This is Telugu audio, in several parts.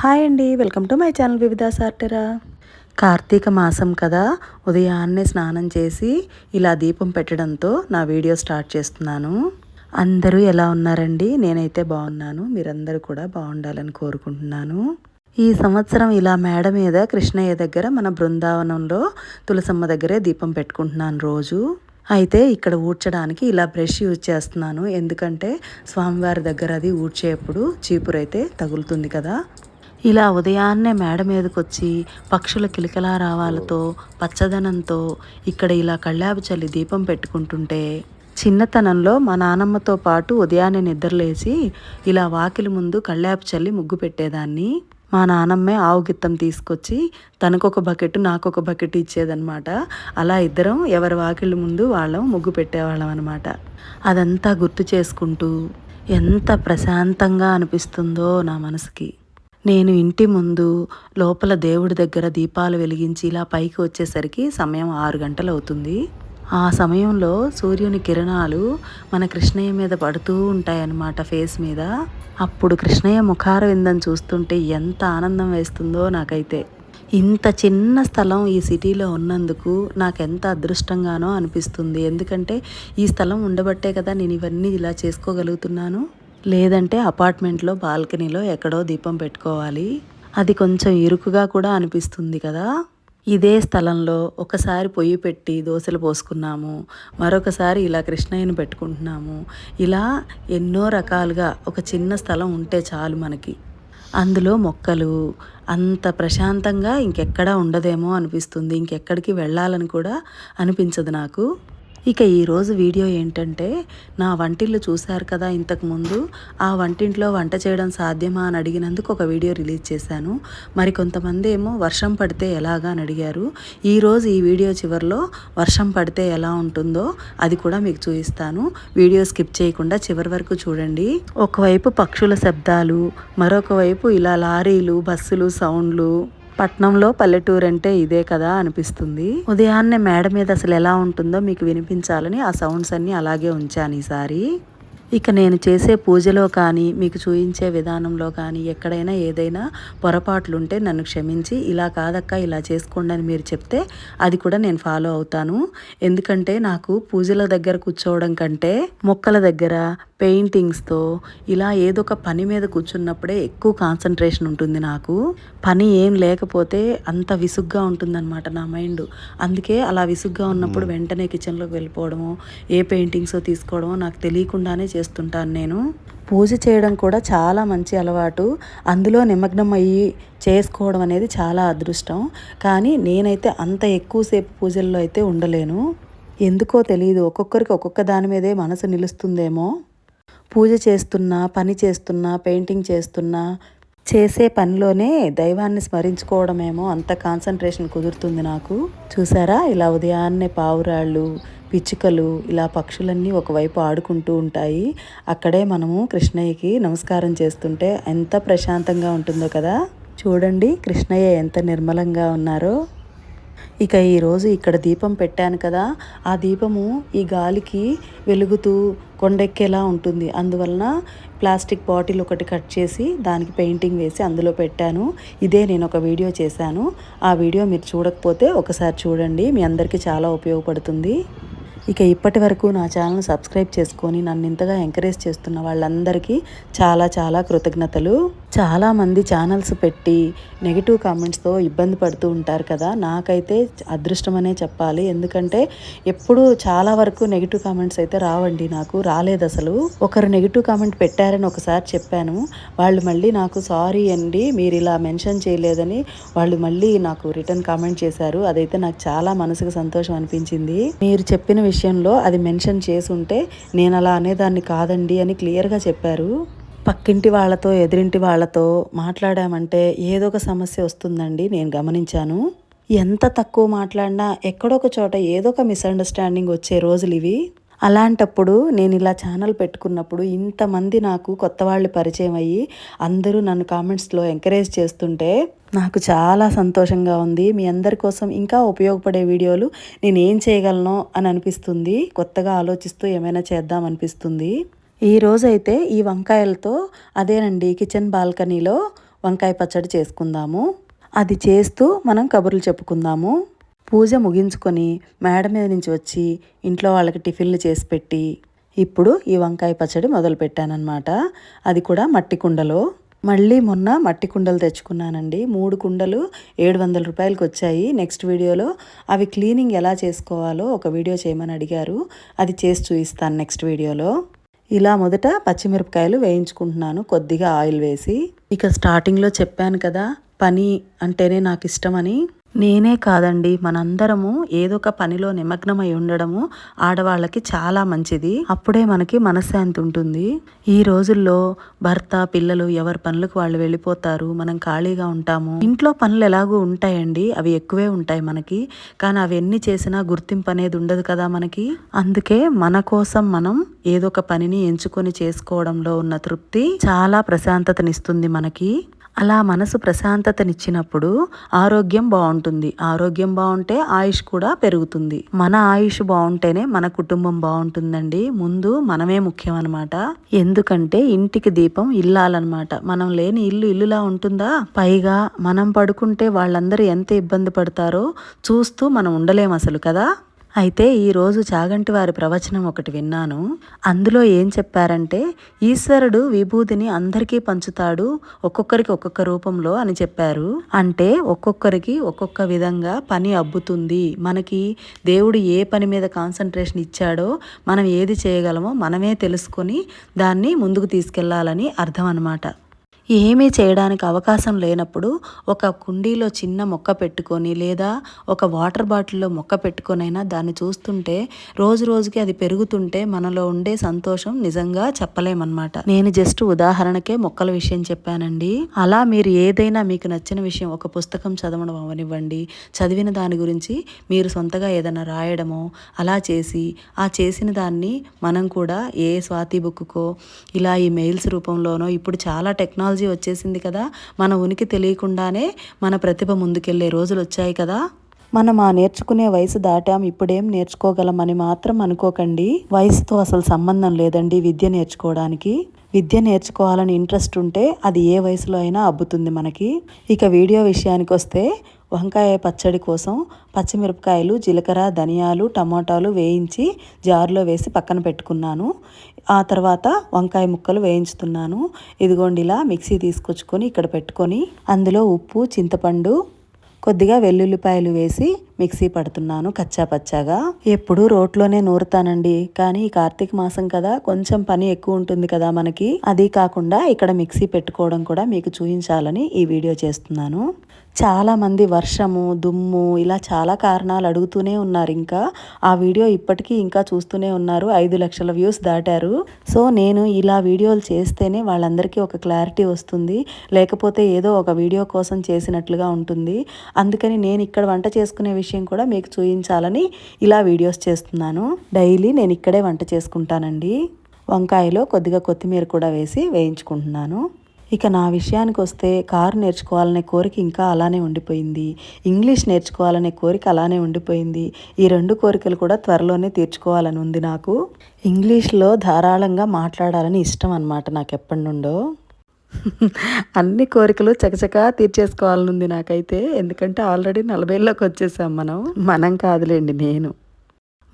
హాయ్ అండి. వెల్కమ్ టు మై ఛానల్ వివిధ సార్టరా. కార్తీక మాసం కదా. ఉదయాన్నే స్నానం చేసి ఇలా దీపం పెట్టడంతో నా వీడియో స్టార్ట్ చేస్తున్నాను. అందరూ ఎలా ఉన్నారండి? నేనైతే బాగున్నాను. మీరందరూ కూడా బాగుండాలని కోరుకుంటున్నాను. ఈ సంవత్సరం ఇలా మేడ మీద కృష్ణయ్య దగ్గర మన బృందావనంలో తులసమ్మ దగ్గరే దీపం పెట్టుకుంటున్నాను రోజు. అయితే ఇక్కడ ఊడ్చడానికి ఇలా బ్రష్ యూజ్ చేస్తున్నాను. ఎందుకంటే స్వామివారి దగ్గర అది ఊడ్చేప్పుడు చీపురైతే తగులుతుంది కదా. ఇలా ఉదయాన్నే మేడ మీదకొచ్చి పక్షుల కిలకలా రావాలతో పచ్చదనంతో ఇక్కడ ఇలా కళ్ళాపు చల్లి దీపం పెట్టుకుంటుంటే చిన్నతనంలో మా నానమ్మతో పాటు ఉదయాన్నే నిద్రలేసి ఇలా వాకిలి ముందు కళ్ళాపు చల్లి ముగ్గు పెట్టేదాన్ని. మా నానమ్మే ఆవు గిత్తం తీసుకొచ్చి తనకొక బకెట్ నాకొక బకెట్ ఇచ్చేదనమాట అలా ఇద్దరం ఎవరి వాకిళ్ళ ముందు వాళ్ళం ముగ్గు పెట్టేవాళ్ళం అనమాట అదంతా గుర్తు చేసుకుంటూ ఎంత ప్రశాంతంగా అనిపిస్తుందో నా మనసుకి. నేను ఇంటి ముందు లోపల దేవుడి దగ్గర దీపాలు వెలిగించి ఇలా పైకి వచ్చేసరికి సమయం ఆరు గంటలు అవుతుంది. ఆ సమయంలో సూర్యుని కిరణాలు మన కృష్ణయ్య మీద పడుతూ ఉంటాయన్నమాట ఫేస్ మీద. అప్పుడు కృష్ణయ్య ముఖార విందని చూస్తుంటే ఎంత ఆనందం వేస్తుందో నాకైతే. ఇంత చిన్న స్థలం ఈ సిటీలో ఉన్నందుకు నాకు ఎంత అదృష్టంగానో అనిపిస్తుంది. ఎందుకంటే ఈ స్థలం ఉండబట్టే కదా నేను ఇవన్నీ ఇలా చేసుకోగలుగుతున్నాను. లేదంటే అపార్ట్మెంట్లో బాల్కనీలో ఎక్కడో దీపం పెట్టుకోవాలి. అది కొంచెం ఇరుకుగా కూడా అనిపిస్తుంది కదా. ఇదే స్థలంలో ఒకసారి పొయ్యి పెట్టి దోశలు పోసుకున్నాము. మరొకసారి ఇలా కృష్ణయ్యను పెట్టుకుంటున్నాము. ఇలా ఎన్నో రకాలుగా ఒక చిన్న స్థలం ఉంటే చాలు మనకి. అందులో మొక్కలు అంత ప్రశాంతంగా ఇంకెక్కడా ఉండదేమో అనిపిస్తుంది. ఇంకెక్కడికి వెళ్ళాలని కూడా అనిపించదు నాకు. ఇక ఈరోజు వీడియో ఏంటంటే నా వంటిల్లు చూశారు కదా ఇంతకుముందు ఆ వంటింట్లో వంట చేయడం సాధ్యమా అని అడిగినందుకు ఒక వీడియో రిలీజ్ చేశాను. మరి కొంతమంది ఏమో వర్షం పడితే ఎలాగా అని అడిగారు. ఈరోజు ఈ వీడియో చివరిలో వర్షం పడితే ఎలా ఉంటుందో అది కూడా మీకు చూపిస్తాను. వీడియో స్కిప్ చేయకుండా చివరి వరకు చూడండి. ఒకవైపు పక్షుల శబ్దాలు మరొక వైపు ఇలా లారీలు బస్సులు సౌండ్లు పట్నంలో పల్లెటూరు అంటే ఇదే కదా అనిపిస్తుంది. ఉదయాన్నే మేడ మీద అసలు ఎలా ఉంటుందో మీకు వినిపించాలని ఆ సౌండ్స్ అన్నీ అలాగే ఉంచాను ఈసారి. ఇక నేను చేసే పూజలో కానీ మీకు చూయించే విధానంలో కానీ ఎక్కడైనా ఏదైనా పొరపాట్లుంటే నన్ను క్షమించి ఇలా కాదక్క ఇలా చేసుకోండి అని మీరు చెప్తే అది కూడా నేను ఫాలో అవుతాను. ఎందుకంటే నాకు పూజల దగ్గర కూర్చోవడం కంటే మొక్కల దగ్గర పెయింటింగ్స్తో ఇలా ఏదో ఒక పని మీద కూర్చున్నప్పుడే ఎక్కువ కాన్సన్ట్రేషన్ ఉంటుంది నాకు. పని ఏం లేకపోతే అంత విసుగ్గా ఉంటుందన్నమాట నా మైండ్. అందుకే అలా విసుగ్గా ఉన్నప్పుడు వెంటనే కిచెన్లోకి వెళ్ళిపోవడము ఏ పెయింటింగ్సో తీసుకోవడమో నాకు తెలియకుండానే చేస్తుంటాను నేను. పూజ చేయడం కూడా చాలా మంచి అలవాటు. అందులో నిమగ్నం అయ్యి చేసుకోవడం అనేది చాలా అదృష్టం. కానీ నేనైతే అంత ఎక్కువసేపు పూజల్లో అయితే ఉండలేను. ఎందుకో తెలియదు ఒక్కొక్కరికి ఒక్కొక్క దాని మీదే మనసు నిలుస్తుందేమో. పూజ చేస్తున్నా పని చేస్తున్నా పెయింటింగ్ చేస్తున్నా చేసే పనిలోనే దైవాన్ని స్మరించుకోవడమేమో అంత కాన్సన్ట్రేషన్ కుదురుతుంది నాకు. చూసారా? ఇలా ఉదయాన్నే పావురాళ్ళు పిచ్చుకలు ఇలా పక్షులన్నీ ఒకవైపు ఆడుకుంటూ ఉంటాయి. అక్కడే మనము కృష్ణయ్యకి నమస్కారం చేస్తుంటే ఎంత ప్రశాంతంగా ఉంటుందో కదా? చూడండి కృష్ణయ్య ఎంత నిర్మలంగా ఉన్నారో. ఇక ఈరోజు ఇక్కడ దీపం పెట్టాను కదా ఆ దీపము ఈ గాలికి వెలుగుతూ కొండెక్కేలా ఉంటుంది. అందువలన ప్లాస్టిక్ బాటిల్ ఒకటి కట్ చేసి దానికి పెయింటింగ్ వేసి అందులో పెట్టాను. ఇదే నేను ఒక వీడియో చేశాను. ఆ వీడియో మీరు చూడకపోతే ఒకసారి చూడండి. మీ అందరికీ చాలా ఉపయోగపడుతుంది. ఇక ఇప్పటి వరకు నా ఛానల్ సబ్స్క్రైబ్ చేసుకొని నన్ను ఇంతగా ఎంకరేజ్ చేస్తున్న వాళ్ళందరికీ చాలా చాలా కృతజ్ఞతలు. చాలామంది ఛానల్స్ పెట్టి నెగిటివ్ కామెంట్స్తో ఇబ్బంది పడుతూ ఉంటారు కదా. నాకైతే అదృష్టమనే చెప్పాలి. ఎందుకంటే ఎప్పుడు చాలా వరకు నెగిటివ్ కామెంట్స్ అయితే రావండి నాకు రాలేదు అసలు. ఒకరు నెగిటివ్ కామెంట్ పెట్టారని ఒకసారి చెప్పాను. వాళ్ళు మళ్ళీ నాకు సారీ అండి మీరు ఇలా మెన్షన్ చేయలేదని వాళ్ళు మళ్ళీ నాకు రిటర్న్ కామెంట్ చేశారు. అదైతే నాకు చాలా మనసుకు సంతోషం అనిపించింది. మీరు చెప్పిన విషయం విషయంలో అది మెన్షన్ చేసి ఉంటే నేను అలా అనేదాన్ని కాదండి అని క్లియర్గా చెప్పారు. పక్కింటి వాళ్ళతో ఎదిరింటి వాళ్ళతో మాట్లాడామంటే ఏదో ఒక సమస్య వస్తుందండి నేను గమనించాను. ఎంత తక్కువ మాట్లాడినా ఎక్కడొక చోట ఏదో ఒక మిస్అండర్స్టాండింగ్ వచ్చే రోజులు ఇవి. అలాంటప్పుడు నేను ఇలా ఛానల్ పెట్టుకున్నప్పుడు ఇంతమంది నాకు కొత్త వాళ్ళు పరిచయం అయ్యి అందరూ నన్ను కామెంట్స్లో ఎంకరేజ్ చేస్తుంటే నాకు చాలా సంతోషంగా ఉంది. మీ అందరి కోసం ఇంకా ఉపయోగపడే వీడియోలు నేను ఏం చేయగలను అని అనిపిస్తుంది. కొత్తగా ఆలోచిస్తూ ఏమైనా చేద్దాం అనిపిస్తుంది. ఈ రోజైతే ఈ వంకాయలతో అదేనండి కిచెన్ బాల్కనీలో వంకాయ పచ్చడి చేసుకుందాము. అది చేస్తూ మనం కబుర్లు చెప్పుకుందాము. పూజ ముగించుకొని మేడ మీద నుంచి వచ్చి ఇంట్లో వాళ్ళకి టిఫిన్లు చేసి పెట్టి ఇప్పుడు ఈ వంకాయ పచ్చడి మొదలు పెట్టానన్నమాట అది కూడా మట్టి కుండలో. మళ్ళీ మొన్న మట్టి కుండలు తెచ్చుకున్నానండి. మూడు కుండలు ఏడు వందల రూపాయలకి వచ్చాయి. నెక్స్ట్ వీడియోలో అవి క్లీనింగ్ ఎలా చేసుకోవాలో ఒక వీడియో చేయమని అడిగారు. అది చేసి చూపిస్తాను నెక్స్ట్ వీడియోలో. ఇలా మొదట పచ్చిమిరపకాయలు వేయించుకుంటున్నాను కొద్దిగా ఆయిల్ వేసి. ఇక స్టార్టింగ్లో చెప్పాను కదా పని అంటేనే నాకు ఇష్టమని. నేనే కాదండి మనందరము ఏదో ఒక పనిలో నిమగ్నమై ఉండడము ఆడవాళ్ళకి చాలా మంచిది. అప్పుడే మనకి మనశ్శాంతి ఉంటుంది. ఈ రోజుల్లో భర్త పిల్లలు ఎవరి పనులకు వాళ్ళు వెళ్ళిపోతారు మనం ఖాళీగా ఉంటాము. ఇంట్లో పనులు ఎలాగూ ఉంటాయండి అవి ఎక్కువే ఉంటాయి మనకి. కానీ అవి ఎన్ని చేసినా గుర్తింపు అనేది ఉండదు కదా మనకి. అందుకే మన కోసం మనం ఏదో ఒక పనిని ఎంచుకొని చేసుకోవడంలో ఉన్న తృప్తి చాలా ప్రశాంతతనిస్తుంది మనకి. అలా మనసు ప్రశాంతతనిచ్చినప్పుడు ఆరోగ్యం బాగుంటుంది. ఆరోగ్యం బాగుంటే ఆయుష్ కూడా పెరుగుతుంది. మన ఆయుష్ బాగుంటేనే మన కుటుంబం బాగుంటుందండి. ముందు మనమే ముఖ్యం అనమాట ఎందుకంటే ఇంటికి దీపం ఇల్లాలన్నమాట. మనం లేని ఇల్లు ఇల్లులా ఉంటుందా? పైగా మనం పడుకుంటే వాళ్ళందరూ ఎంత ఇబ్బంది పడతారో చూస్తూ మనం ఉండలేం అసలు కదా? అయితే ఈరోజు చాగంటి వారి ప్రవచనం ఒకటి విన్నాను. అందులో ఏం చెప్పారంటే ఈశ్వరుడు విభూతిని అందరికీ పంచుతాడు ఒక్కొక్కరికి ఒక్కొక్క రూపంలో అని చెప్పారు. అంటే ఒక్కొక్కరికి ఒక్కొక్క విధంగా పని అబ్బుతుంది. మనకి దేవుడు ఏ పని మీద కాన్సన్ట్రేషన్ ఇచ్చాడో మనం ఏది చేయగలమో మనమే తెలుసుకొని దాన్ని ముందుకు తీసుకెళ్ళాలని అర్థం అనమాట ఏమీ చేయడానికి అవకాశం లేనప్పుడు ఒక కుండీలో చిన్న మొక్క పెట్టుకొని లేదా ఒక వాటర్ బాటిల్లో మొక్క పెట్టుకొనైనా దాన్ని చూస్తుంటే రోజు రోజుకి అది పెరుగుతుంటే మనలో ఉండే సంతోషం నిజంగా చెప్పలేమన్నమాట. నేను జస్ట్ ఉదాహరణకే మొక్కల విషయం చెప్పానండి. అలా మీరు ఏదైనా మీకు నచ్చిన విషయం ఒక పుస్తకం చదవడం అవనివ్వండి. చదివిన దాని గురించి మీరు సొంతగా ఏదైనా రాయడమో అలా చేసి ఆ చేసిన దాన్ని మనం కూడా ఏ స్వాతి బుక్కో ఇలా ఈ మెయిల్స్ రూపంలోనో ఇప్పుడు చాలా టెక్నాలజీ టెక్నాలజీ వచ్చేసింది కదా. మన ఉనికి తెలియకుండానే మన ప్రతిభ ముందుకెళ్ళే రోజులు వచ్చాయి కదా. మనం ఆ నేర్చుకునే వయసు దాటాం ఇప్పుడేం నేర్చుకోగలమని మాత్రం అనుకోకండి. వయసుతో అసలు సంబంధం లేదండి విద్య నేర్చుకోవడానికి. విద్య నేర్చుకోవాలని ఇంట్రెస్ట్ ఉంటే అది ఏ వయసులో అయినా అబ్బుతుంది మనకి. ఇక వీడియో విషయానికి వస్తే వంకాయ పచ్చడి కోసం పచ్చిమిరపకాయలు జీలకర్ర ధనియాలు టమాటాలు వేయించి జార్లో వేసి పక్కన పెట్టుకున్నాను. ఆ తర్వాత వంకాయ ముక్కలు వేయించుతున్నాను. ఇదిగోండి ఇలా మిక్సీ తీసుకొచ్చుకొని ఇక్కడ పెట్టుకొని అందులో ఉప్పు చింతపండు కొద్దిగా వెల్లుల్లిపాయలు వేసి మిక్సీ పడుతున్నాను కచ్చా పచ్చాగా. ఎప్పుడు రోట్లోనే నూరుతానండి. కానీ ఈ కార్తీక మాసం కదా కొంచెం పని ఎక్కువ ఉంటుంది కదా మనకి. అది కాకుండా ఇక్కడ మిక్సీ పెట్టుకోవడం కూడా మీకు చూపించాలని ఈ వీడియో చేస్తున్నాను. చాలామంది వర్షము దుమ్ము ఇలా చాలా కారణాలు అడుగుతూనే ఉన్నారు. ఇంకా ఆ వీడియో ఇప్పటికీ ఇంకా చూస్తూనే ఉన్నారు. ఐదు లక్షల వ్యూస్ దాటారు. సో నేను ఇలా వీడియోలు చేస్తేనే వాళ్ళందరికీ ఒక క్లారిటీ వస్తుంది. లేకపోతే ఏదో ఒక వీడియో కోసం చేసినట్లుగా ఉంటుంది. అందుకని నేను ఇక్కడ వంట చేసుకునే విషయం కూడా మీకు చూపించాలని ఇలా వీడియోస్ చేస్తున్నాను. డైలీ నేను ఇక్కడే వంట చేసుకుంటానండి. వంకాయలో కొద్దిగా కొత్తిమీర కూడా వేసి వేయించుకుంటున్నాను. ఇక నా విషయానికి వస్తే కారు నేర్చుకోవాలనే కోరిక ఇంకా అలానే ఉండిపోయింది. ఇంగ్లీష్ నేర్చుకోవాలనే కోరిక అలానే ఉండిపోయింది. ఈ రెండు కోరికలు కూడా త్వరలోనే తీర్చుకోవాలని ఉంది నాకు. ఇంగ్లీష్లో ధారాళంగా మాట్లాడాలని ఇష్టం అనమాట నాకు ఎప్పటి నుండో. అన్ని కోరికలు చకచకా తీర్చేసుకోవాలని ఉంది నాకైతే. ఎందుకంటే ఆల్రెడీ నలభైలోకి వచ్చేసాం మనం. మనం కాదులేండి నేను.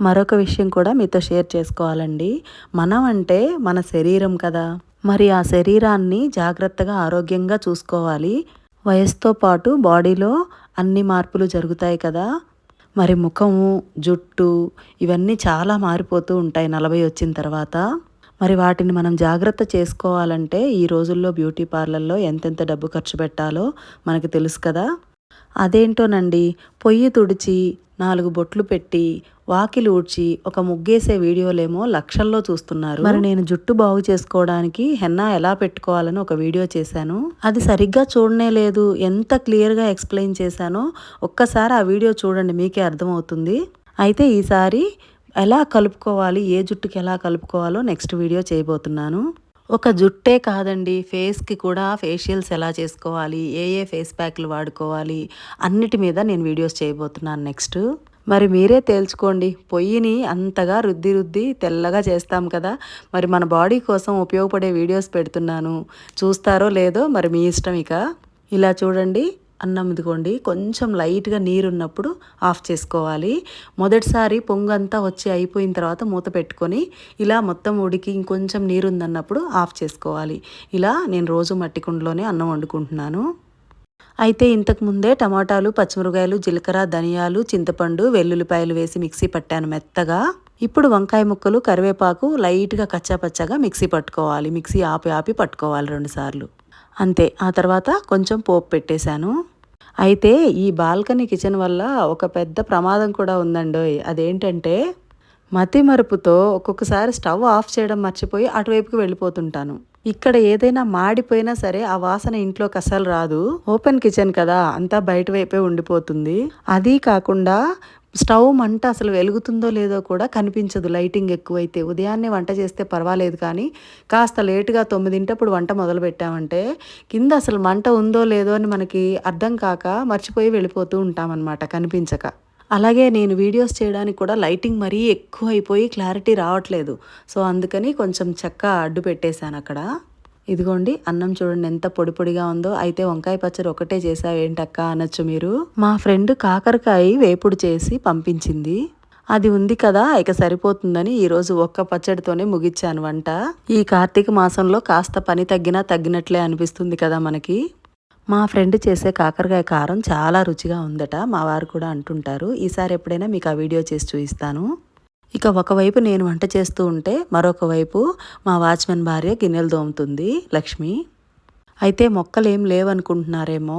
మరొక విషయం కూడా మీతో షేర్ చేసుకోవాలండి. మనం అంటే మన శరీరం కదా. మరి ఆ శరీరాన్ని జాగ్రత్తగా ఆరోగ్యంగా చూసుకోవాలి. వయసుతో పాటు బాడీలో అన్ని మార్పులు జరుగుతాయి కదా. మరి ముఖము జుట్టు ఇవన్నీ చాలా మారిపోతూ ఉంటాయి నలభై వచ్చిన తర్వాత. మరి వాటిని మనం జాగ్రత్త చేసుకోవాలంటే ఈ రోజుల్లో బ్యూటీ పార్లర్లో ఎంతెంత డబ్బు ఖర్చు పెట్టాలో మనకు తెలుసు కదా. అదేంటోనండి? పొయ్యి తుడిచి నాలుగు బొట్లు పెట్టి వాకిలి ఊడ్చి ఒక ముగ్గేసే వీడియోలేమో లక్షల్లో చూస్తున్నారు. మరి నేను జుట్టు బాగు చేసుకోవడానికి హెన్నా ఎలా పెట్టుకోవాలని ఒక వీడియో చేశాను. అది సరిగ్గా చూడనే లేదు. ఎంత క్లియర్గా ఎక్స్ప్లెయిన్ చేశానో ఒక్కసారి ఆ వీడియో చూడండి మీకే అర్థమవుతుంది. అయితే ఈసారి ఎలా కలుపుకోవాలి ఏ జుట్టుకి ఎలా కలుపుకోవాలో నెక్స్ట్ వీడియో చేయబోతున్నాను. ఒక జుట్టే కాదండి ఫేస్కి కూడా ఫేషియల్స్ ఎలా చేసుకోవాలి ఏ ఏ ఫేస్ ప్యాక్లు వాడుకోవాలి అన్నిటి మీద నేను వీడియోస్ చేయబోతున్నాను నెక్స్ట్. మరి మీరే తేల్చుకోండి. పొయ్యిని అంతగా రుద్ది రుద్ది తెల్లగా చేస్తాం కదా. మరి మన బాడీ కోసం ఉపయోగపడే వీడియోస్ పెడుతున్నాను. చూస్తారో లేదో మరి మీ ఇష్టం ఇక. ఇలా చూడండి. అన్నం ఇదిగోండి. కొంచెం లైట్గా నీరు ఉన్నప్పుడు ఆఫ్ చేసుకోవాలి. మొదటిసారి పొంగంతా వచ్చి అయిపోయిన తర్వాత మూత పెట్టుకొని ఇలా మొత్తం ఉడికి ఇంకొంచెం నీరు ఉందన్నప్పుడు ఆఫ్ చేసుకోవాలి. ఇలా నేను రోజు మట్టి కుండలోనే అన్నం వండుకుంటున్నాను. అయితే ఇంతకుముందే టమాటాలు పచ్చిమిరకాయలు జీలకర్ర ధనియాలు చింతపండు వెల్లుల్లిపాయలు వేసి మిక్సీ పట్టాను మెత్తగా. ఇప్పుడు వంకాయ ముక్కలు కరివేపాకు లైట్గా కచ్చాపచ్చగా మిక్సీ పట్టుకోవాలి. మిక్సీ ఆపి ఆపి పట్టుకోవాలి రెండుసార్లు అంతే. ఆ తర్వాత కొంచెం పోపు పెట్టేశాను. అయితే ఈ బాల్కనీ కిచెన్ వల్ల ఒక పెద్ద ప్రమాదం కూడా ఉందండి అదేంటంటే మతి మరుపుతో ఒక్కొక్కసారి స్టవ్ ఆఫ్ చేయడం మర్చిపోయి అటువైపుకి వెళ్ళిపోతుంటాను. ఇక్కడ ఏదైనా మాడిపోయినా సరే ఆ వాసన ఇంట్లోకి అసలు రాదు. ఓపెన్ కిచెన్ కదా అంతా బయట వైపే ఉండిపోతుంది. అది కాకుండా స్టవ్ మంట అసలు వెలుగుతుందో లేదో కూడా కనిపించదు లైటింగ్ ఎక్కువైతే. ఉదయాన్నే వంట చేస్తే పర్వాలేదు కానీ కాస్త లేటుగా తొమ్మిదింటప్పుడు వంట మొదలు పెట్టామంటే కింద అసలు మంట ఉందో లేదో అని మనకి అర్థం కాక మర్చిపోయి వెళ్ళిపోతూ ఉంటామన్నమాట కనిపించక. అలాగే నేను వీడియోస్ చేయడానికి కూడా లైటింగ్ మరీ ఎక్కువ అయిపోయి క్లారిటీ రావట్లేదు. సో అందుకని కొంచెం చెక్క అడ్డు పెట్టేశాను అక్కడ. ఇదిగోండి అన్నం చూడండి ఎంత పొడి పొడిగా ఉందో. అయితే వంకాయ పచ్చడి ఒకటే చేసావు ఏంటక్క అనొచ్చు మీరు. మా ఫ్రెండ్ కాకరకాయ వేపుడు చేసి పంపించింది. అది ఉంది కదా ఇక సరిపోతుందని ఈరోజు ఒక్క పచ్చడితోనే ముగిచ్చాను వంట. ఈ కార్తీక మాసంలో కాస్త పని తగ్గినా తగ్గినట్లే అనిపిస్తుంది కదా మనకి. మా ఫ్రెండ్ చేసే కాకరకాయ కారం చాలా రుచిగా ఉందట మా వారు కూడా అంటుంటారు. ఈసారి ఎప్పుడైనా మీకు ఆ వీడియో చేసి చూపిస్తాను. ఇక ఒకవైపు నేను వంట చేస్తూ ఉంటే మరొక వైపు మా వాచ్మెన్ భార్య గిన్నెలు దోముతుంది లక్ష్మి. అయితే మొక్కలు ఏం లేవనుకుంటున్నారేమో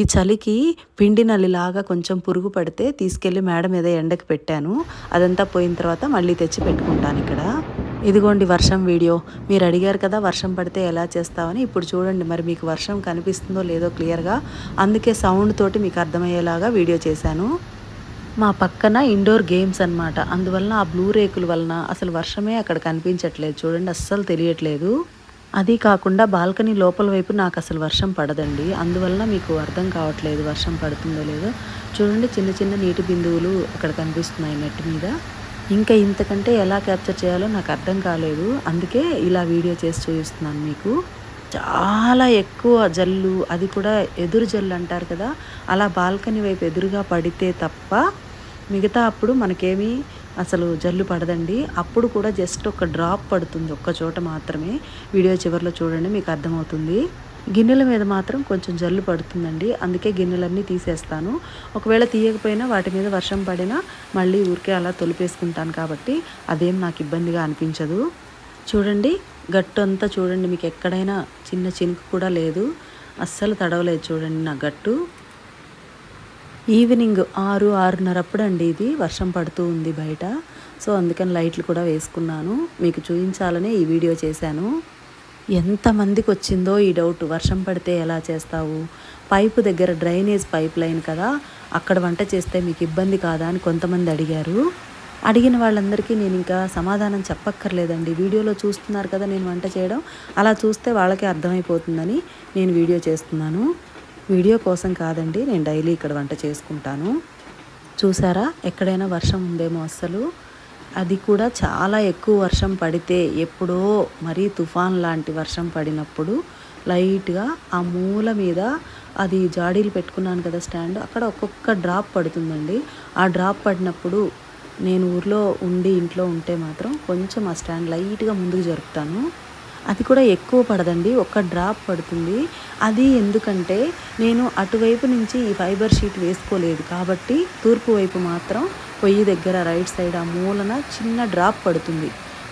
ఈ చలికి పిండి నల్లిలాగా కొంచెం పురుగు పడితే తీసుకెళ్ళి మేడ మీద ఎండకు పెట్టాను. అదంతా పోయిన తర్వాత మళ్ళీ తెచ్చి పెట్టుకుంటాను ఇక్కడ. ఇదిగోండి వర్షం వీడియో. మీరు అడిగారు కదా వర్షం పడితే ఎలా చేస్తామని ఇప్పుడు చూడండి మరి మీకు వర్షం కనిపిస్తుందో లేదో క్లియర్గా. అందుకే సౌండ్ తోటి మీకు అర్థమయ్యేలాగా వీడియో చేశాను. మా పక్కన ఇండోర్ గేమ్స్ అనమాట అందువలన ఆ బ్లూ రేకుల వలన అసలు వర్షమే అక్కడ కనిపించట్లేదు. చూడండి అస్సలు తెలియట్లేదు. అది కాకుండా బాల్కనీ లోపల వైపు నాకు అసలు వర్షం పడదండి. అందువలన మీకు అర్థం కావట్లేదు వర్షం పడుతుందో లేదో. చూడండి చిన్న చిన్న నీటి బిందువులు అక్కడ కనిపిస్తున్నాయి నెట్ మీద. ఇంకా ఇంతకంటే ఎలా క్యాప్చర్ చేయాలో నాకు అర్థం కాలేదు. అందుకే ఇలా వీడియో చేసి చూపిస్తున్నాను మీకు. చాలా ఎక్కువ జల్లు అది కూడా ఎదురు జల్లు అంటారు కదా అలా బాల్కనీ వైపు ఎదురుగా పడితే తప్ప మిగతా అప్పుడు మనకేమీ అసలు జల్లు పడదండి. అప్పుడు కూడా జస్ట్ ఒక డ్రాప్ పడుతుంది ఒక్క చోట మాత్రమే. వీడియో చివరిలో చూడండి మీకు అర్థమవుతుంది. గిన్నెల మీద మాత్రం కొంచెం జల్లు పడుతుందండి. అందుకే గిన్నెలన్నీ తీసేస్తాను. ఒకవేళ తీయకపోయినా వాటి మీద వర్షం పడినా మళ్ళీ ఊరికే అలా తొలిపేసుకుంటాను కాబట్టి అదేం నాకు ఇబ్బందిగా అనిపించదు. చూడండి గట్టు అంతా చూడండి మీకు ఎక్కడైనా చిన్న చినుకు కూడా లేదు. అస్సలు తడవలేదు చూడండి నా గట్టు. ఈవినింగ్ ఆరు ఆరున్నర అండి ఇది. వర్షం పడుతూ ఉంది బయట. సో అందుకని లైట్లు కూడా వేసుకున్నాను. మీకు చూపించాలనే ఈ వీడియో చేశాను. ఎంతమందికి వచ్చిందో ఈ డౌట్. వర్షం పడితే ఎలా చేస్తావు? పైపు దగ్గర డ్రైనేజ్ పైప్ లైన్ కదా అక్కడ వంట చేస్తే మీకు ఇబ్బంది కాదా అని కొంతమంది అడిగారు. అడిగిన వాళ్ళందరికీ నేను ఇంకా సమాధానం చెప్పక్కర్లేదండి. వీడియోలో చూస్తున్నారు కదా నేను వంట చేయడం. అలా చూస్తే వాళ్ళకే అర్థమైపోతుందని నేను వీడియో చేస్తున్నాను. వీడియో కోసం కాదండి నేను డైలీ ఇక్కడ వంట చేసుకుంటాను. చూసారా ఎక్కడైనా వర్షం ఉందేమో అస్సలు. అది కూడా చాలా ఎక్కువ వర్షం పడితే ఎప్పుడో మరీ తుఫాన్ లాంటి వర్షం పడినప్పుడు లైట్గా ఆ మూల మీద అది జాడీలు పెట్టుకున్నాను కదా స్టాండ్ అక్కడ ఒక్కొక్క డ్రాప్ పడుతుందండి. ఆ డ్రాప్ పడినప్పుడు నేను ఊర్లో ఉండి ఇంట్లో ఉంటే మాత్రం కొంచెం ఆ స్టాండ్ లైట్గా ముందుకు జరుపుతాను. అది కూడా ఎక్కువ పడదండి ఒక్క డ్రాప్ పడుతుంది. అది ఎందుకంటే నేను అటువైపు నుంచి ఈ ఫైబర్ షీట్ వేసుకోలేదు కాబట్టి తూర్పు వైపు మాత్రం పొయ్యి దగ్గర రైట్ సైడ్ ఆ మూలన చిన్న డ్రాప్ పడుతుంది.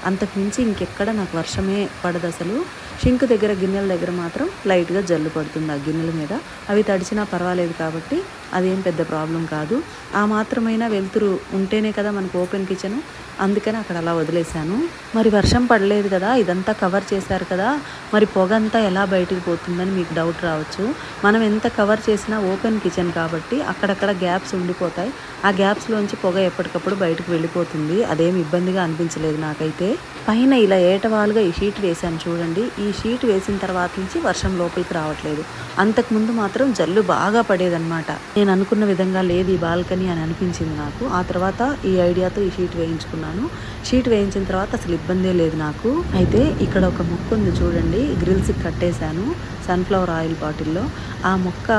అంతకుమించి ఇంకెక్కడ నాకు వర్షమే పడదు అసలు షింక్ దగ్గర గిన్నెల దగ్గర మాత్రం లైట్గా జల్లు పడుతుంది ఆ గిన్నెల మీద. అవి తడిచినా పర్వాలేదు కాబట్టి అదేం పెద్ద ప్రాబ్లం కాదు. ఆ మాత్రమైనా వెలుతురు ఉంటేనే కదా మనకు ఓపెన్ కిచెన్. అందుకని అక్కడ అలా వదిలేశాను. మరి వర్షం పడలేదు కదా ఇదంతా కవర్ చేశారు కదా మరి పొగ అంతా ఎలా బయటికి పోతుందని మీకు డౌట్ రావచ్చు. మనం ఎంత కవర్ చేసినా ఓపెన్ కిచెన్ కాబట్టి అక్కడక్కడ గ్యాప్స్ ఉండిపోతాయి. ఆ గ్యాప్స్లోంచి పొగ ఎప్పటికప్పుడు బయటకు వెళ్ళిపోతుంది. అదేమి ఇబ్బందిగా అనిపించలేదు నాకైతే. పైన ఇలా ఏటవాలుగా ఈ షీట్ వేశాను చూడండి. ఈ ఈ షీట్ వేసిన తర్వాత నుంచి వర్షం లోపలికి రావట్లేదు. అంతకుముందు మాత్రం జల్లు బాగా పడేదన్నమాట. నేను అనుకున్న విధంగా లేదు ఈ బాల్కనీ అని అనిపించింది నాకు. ఆ తర్వాత ఈ ఐడియాతో ఈ షీట్ వేయించుకున్నాను. షీట్ వేయించిన తర్వాత అసలు ఇబ్బందే లేదు నాకు. అయితే ఇక్కడ ఒక మొక్క ఉంది చూడండి. గ్రిల్స్కి కట్టేశాను సన్ఫ్లవర్ ఆయిల్ బాటిల్లో. ఆ మొక్క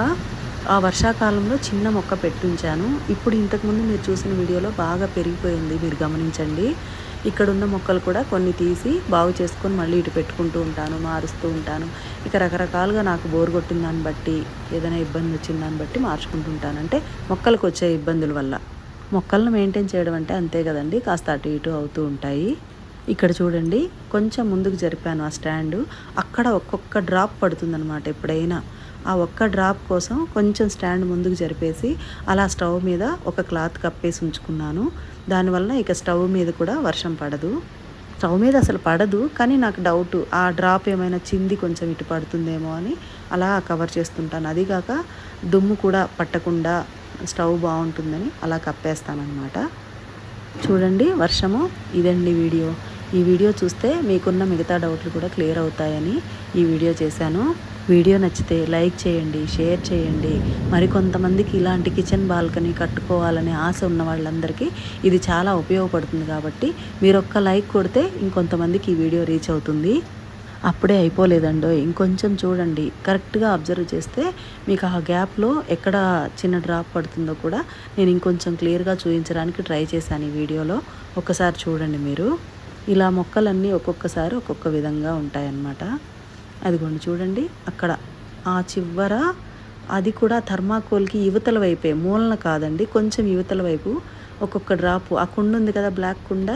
ఆ వర్షాకాలంలో చిన్న మొక్క పెట్టుంచాను. ఇప్పుడు ఇంతకుముందు మీరు చూసిన వీడియోలో బాగా పెరిగిపోయింది. మీరు గమనించండి. ఇక్కడ ఉన్న మొక్కలు కూడా కొన్ని తీసి బాగు చేసుకొని మళ్ళీ ఇటు పెట్టుకుంటూ ఉంటాను మారుస్తూ ఉంటాను. ఇక రకరకాలుగా నాకు బోర్ కొట్టిన దాన్ని బట్టి ఏదైనా ఇబ్బంది వచ్చిన దాన్ని బట్టి మార్చుకుంటూ ఉంటాను. అంటే మొక్కలకు వచ్చే ఇబ్బందుల వల్ల. మొక్కలను మెయింటైన్ చేయడం అంటే అంతే కదండి కాస్త అటు ఇటు అవుతూ ఉంటాయి. ఇక్కడ చూడండి కొంచెం ముందుకు జరిపాను ఆ స్టాండు. అక్కడ ఒక్కొక్క డ్రాప్ పడుతుందనమాట ఎప్పుడైనా. ఆ ఒక్క డ్రాప్ కోసం కొంచెం స్టాండ్ ముందుకు జరిపేసి అలా స్టవ్ మీద ఒక క్లాత్ కప్పేసి ఉంచుకున్నాను. దానివల్ల ఇక స్టవ్ మీద కూడా వర్షం పడదు. స్టవ్ మీద అసలు పడదు కానీ నాకు డౌట్ ఆ డ్రాప్ ఏమైనా చింది కొంచెం ఇటు పడుతుందేమో అని అలా కవర్ చేస్తుంటాను. అదిగాక దుమ్ము కూడా పట్టకుండా స్టవ్ బాగుంటుందని అలా కప్పేస్తానమాట చూడండి వర్షము ఇదండి వీడియో. ఈ వీడియో చూస్తే మీకున్న మిగతా డౌట్లు కూడా క్లియర్ అవుతాయని ఈ వీడియో చేశాను. వీడియో నచ్చితే లైక్ చేయండి షేర్ చేయండి. మరికొంతమందికి ఇలాంటి కిచెన్ బాల్కనీ కట్టుకోవాలనే ఆశ ఉన్న వాళ్ళందరికీ ఇది చాలా ఉపయోగపడుతుంది కాబట్టి మీరు ఒక్క లైక్ కొడితే ఇంకొంతమందికి ఈ వీడియో రీచ్ అవుతుంది. అప్పుడే అయిపోలేదండో ఇంకొంచెం చూడండి. కరెక్ట్గా అబ్జర్వ్ చేస్తే మీకు ఆ గ్యాప్లో ఎక్కడ చిన్న డ్రాప్ పడుతుందో కూడా నేను ఇంకొంచెం క్లియర్గా చూపించడానికి ట్రై చేశాను ఈ వీడియోలో. ఒకసారి చూడండి మీరు. ఇలా మొక్కలన్నీ ఒక్కొక్కసారి ఒక్కొక్క విధంగా ఉంటాయన్నమాట. అదిగోండి చూడండి అక్కడ ఆ చివర అది కూడా థర్మాకోల్కి యువతల వైపే మూలన కాదండి కొంచెం యువతల వైపు ఒక్కొక్క డ్రాపు. ఆ కుండ ఉంది కదా బ్లాక్ కుండ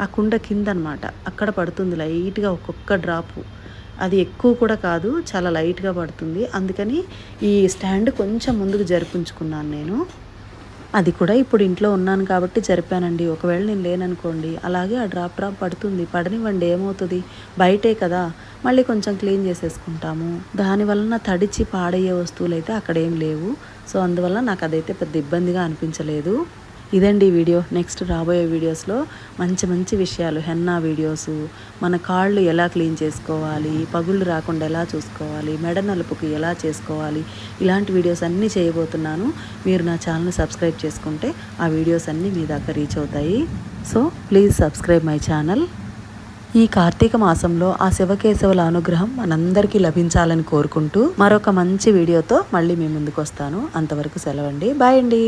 ఆ కుండ కింద అనమాట అక్కడ పడుతుంది లైట్గా ఒక్కొక్క డ్రాపు. అది ఎక్కువ కూడా కాదు చాలా లైట్గా పడుతుంది. అందుకని ఈ స్టాండ్ కొంచెం ముందుకు జరిపించుకున్నాను నేను. అది కూడా ఇప్పుడు ఇంట్లో ఉన్నాను కాబట్టి జరిపానండి. ఒకవేళ నేను లేననుకోండి అలాగే ఆ డ్రాప్ డ్రాప్ పడుతుంది. పడనివ్వండి ఏమవుతుంది? బయటే కదా. మళ్ళీ కొంచెం క్లీన్ చేసేసుకుంటాము. దానివలన తడిచి పాడయ్యే వస్తువులు అయితే అక్కడ ఏం లేవు. సో అందువల్ల నాకు అదైతే పెద్ద ఇబ్బందిగా అనిపించలేదు. ఇదండి వీడియో. నెక్స్ట్ రాబోయే వీడియోస్లో మంచి మంచి విషయాలు హెన్నా వీడియోసు మన కాళ్ళు ఎలా క్లీన్ చేసుకోవాలి పగుళ్ళు రాకుండా ఎలా చూసుకోవాలి మెడ నలుపుకు ఎలా చేసుకోవాలి ఇలాంటి వీడియోస్ అన్నీ చేయబోతున్నాను. మీరు నా ఛానల్ని సబ్స్క్రైబ్ చేసుకుంటే ఆ వీడియోస్ అన్నీ మీ దాకా రీచ్ అవుతాయి. So please subscribe my channel. ఈ కార్తీక మాసంలో ఆ శివకేశవుల అనుగ్రహం మనందరికీ లభించాలని కోరుకుంటూ మరొక మంచి వీడియోతో మళ్ళీ మీ ముందుకు వస్తాను అంతవరకు సెలవండి. బాయ్ అండి.